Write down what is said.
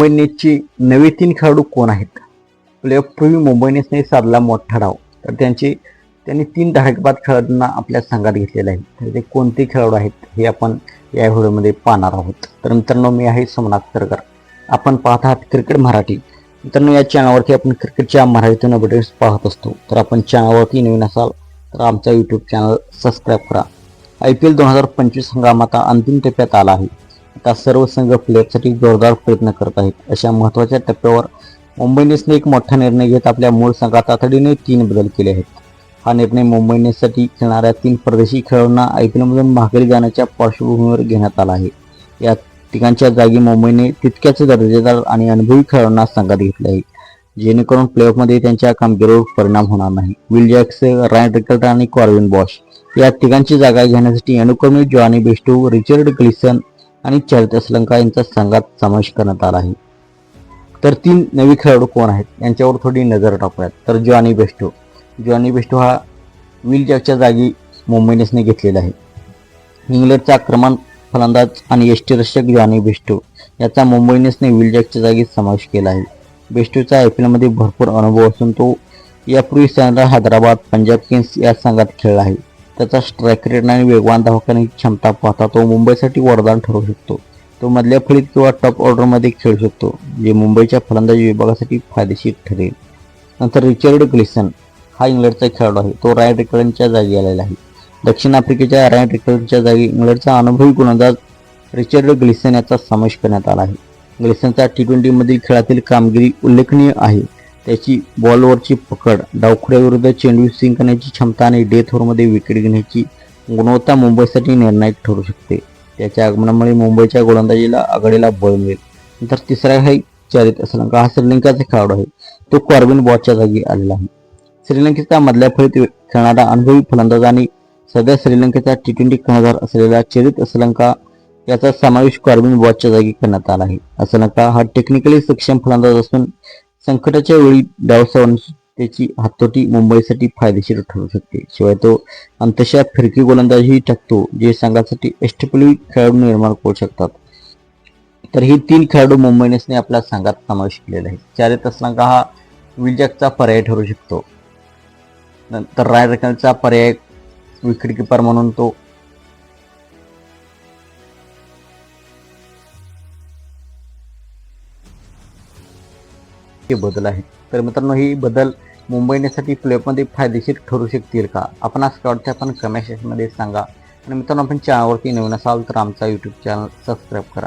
मुंबईनेटची नवे तीन खेळाडू कोण आहेत? प्लेऑफ पूर्वी मुंबई नेसने साधला मोठा डाव. तर त्यांची त्यांनी तीन धडकबाद खेळाडूंना आपल्या संघात घेतलेले आहे. तर ते कोणते खेळाडू आहेत हे आपण या व्हिडिओमध्ये पाहणार आहोत. तर मित्रांनो मी आहे सोमनाथ सरकर आपण पाहत आहात क्रिकेट मराठी. मित्रांनो या चॅनलवरती आपण क्रिकेटच्या मराठीतून अपडेट्स पाहत असतो. तर आपण चॅनलवरती नवीन असाल तर आमचा यूट्यूब चॅनल सबस्क्राईब करा. आय पी एल दोन हजार पंचवीस हंगाम आता अंतिम टप्प्यात आला आहे. आता सर्व संघ प्लेअरसाठी जोरदार प्रयत्न करत आहेत. अशा महत्त्वाच्या टप्प्यावर मुंबई इंडियन्सने एक मोठा निर्णय घेत आपल्या मूळ संघात तातडीने तीन बदल केले आहेत. हा निर्णय मुंबई इंडियन्ससाठी खेळणाऱ्या तीन परदेशी खेळाडूंना आय पी एलमधून माघारी जाण्याच्या पार्श्वभूमीवर घेण्यात आला आहे. या ठिकाणच्या जागी मुंबईने तितक्याच दर्जेदार आणि अनुभवी खेळाडूंना संघात घेतले आहे. जेणेकरून प्लेऑफमध्ये त्यांच्या कामगिरीवर परिणाम होणार नाही. विल जॅक्स रायन रिकल्ट आणि कॉर्विन बॉश या तिघांची जागा घेण्यासाठी अनुक्रमे जॉनी बेस्टू रिचर्ड ग्लिसन आणि चरित श्रीलंका यांचा संघात समावेश करण्यात आला आहे. तर तीन नवी खेळाडू कोण आहेत? यांच्यावर थोडी नजर टाकूयात. तर जॉनी बेस्टो. जॉनी बेस्टो हा विल जॅकच्या जागी मुंबई इंडियन्सने घेतलेला आहे. इंग्लंडचा आक्रमण फलंदाज आणि यष्टीरक्षक जॉनी बेस्टो याचा मुंबई इंडियन्सने विल जॅकच्या जागी समावेश केला आहे. बेस्टोचा आय पी एलमध्ये भरपूर अनुभव असून तो यापूर्वी सनरायझर हैदराबाद पंजाब किंग्स या संघात खेळला आहे. त्याचा स्ट्राईक रेट आणि वेगवान धावण्याची क्षमता पाहता तो मुंबईसाठी वरदान ठरू शकतो. तो मधल्या फळीत किंवा टॉप ऑर्डरमध्ये खेळू शकतो जे मुंबईच्या फलंदाजी विभागासाठी फायदेशीर ठरेल. नंतर रिचर्ड ग्लिसन हा इंग्लंडचा खेळाडू आहे. तो रायन रिकलनच्या जागी आलेला आहे. दक्षिण आफ्रिकेच्या रायन रिकलनच्या जागी इंग्लंडचा अनुभवी गोलंदाज रिचर्ड ग्लिसन याचा समावेश करण्यात आला आहे. ग्लिसनचा टी ट्वेंटीमधील खेळातील कामगिरी उल्लेखनीय आहे. त्याची बॉलवरची पकड डावखुड्याविरुद्ध चेंडू स्विंग करण्याची क्षमता आणि डेथ ओव्हरमध्ये विकेट घेण्याची गुणवत्ता मुंबईसाठी निर्णायक ठरू शकते. त्याच्या आगमनामुळे मुंबईच्या गोलंदाजीला आघाडीला बळ मिळेल. नंतर तिसरा आहे चरित श्रीलंका. हा श्रीलंकाचा खेळाडू आहे. तो कॉर्बिन बॉचच्या जागी आलेला आहे. श्रीलंकेचा मधल्या फळीत खेळणारा अनुभवी फलंदाज आणि सध्या श्रीलंकेचा टी ट्वेंटी कर्णधार असलेला चरित श्रीलंका याचा समावेश कॉर्बिन बॉचच्या जागी करण्यात आला आहे. श्रीलंका हा टेक्निकली सक्षम फलंदाज असून संकटाच्या वेळी डावसावून त्याची हातोटी मुंबईसाठी फायदेशीर ठरू शकते. शिवाय तो अंतशा फिरकी गोलंदाजही टाकतो जे संघासाठी अष्टपैलू खेळाडू निर्माण करू शकतात. तर ही तीन खेळाडू मुंबई इंडियन्सने आपल्या संघात समावेश केलेला आहे चार श्रीलंका हा विलजॅकचा पर्याय ठरू शकतो. नंतर राय रकलचा पर्याय विकेटकीपर म्हणून तो हे बदल आहे. तर मित्रांनो ही बदल मुंबईनेसाठी प्लेअपमध्ये फायदेशीर ठरू शकतील का? आपण आज वाटतं आपण कमेंट सेक्शनमध्ये सांगा. आणि मित्रांनो आपण चॅनलवरती नवीन असाल तर आमचा यूट्यूब चॅनल सबस्क्राईब करा.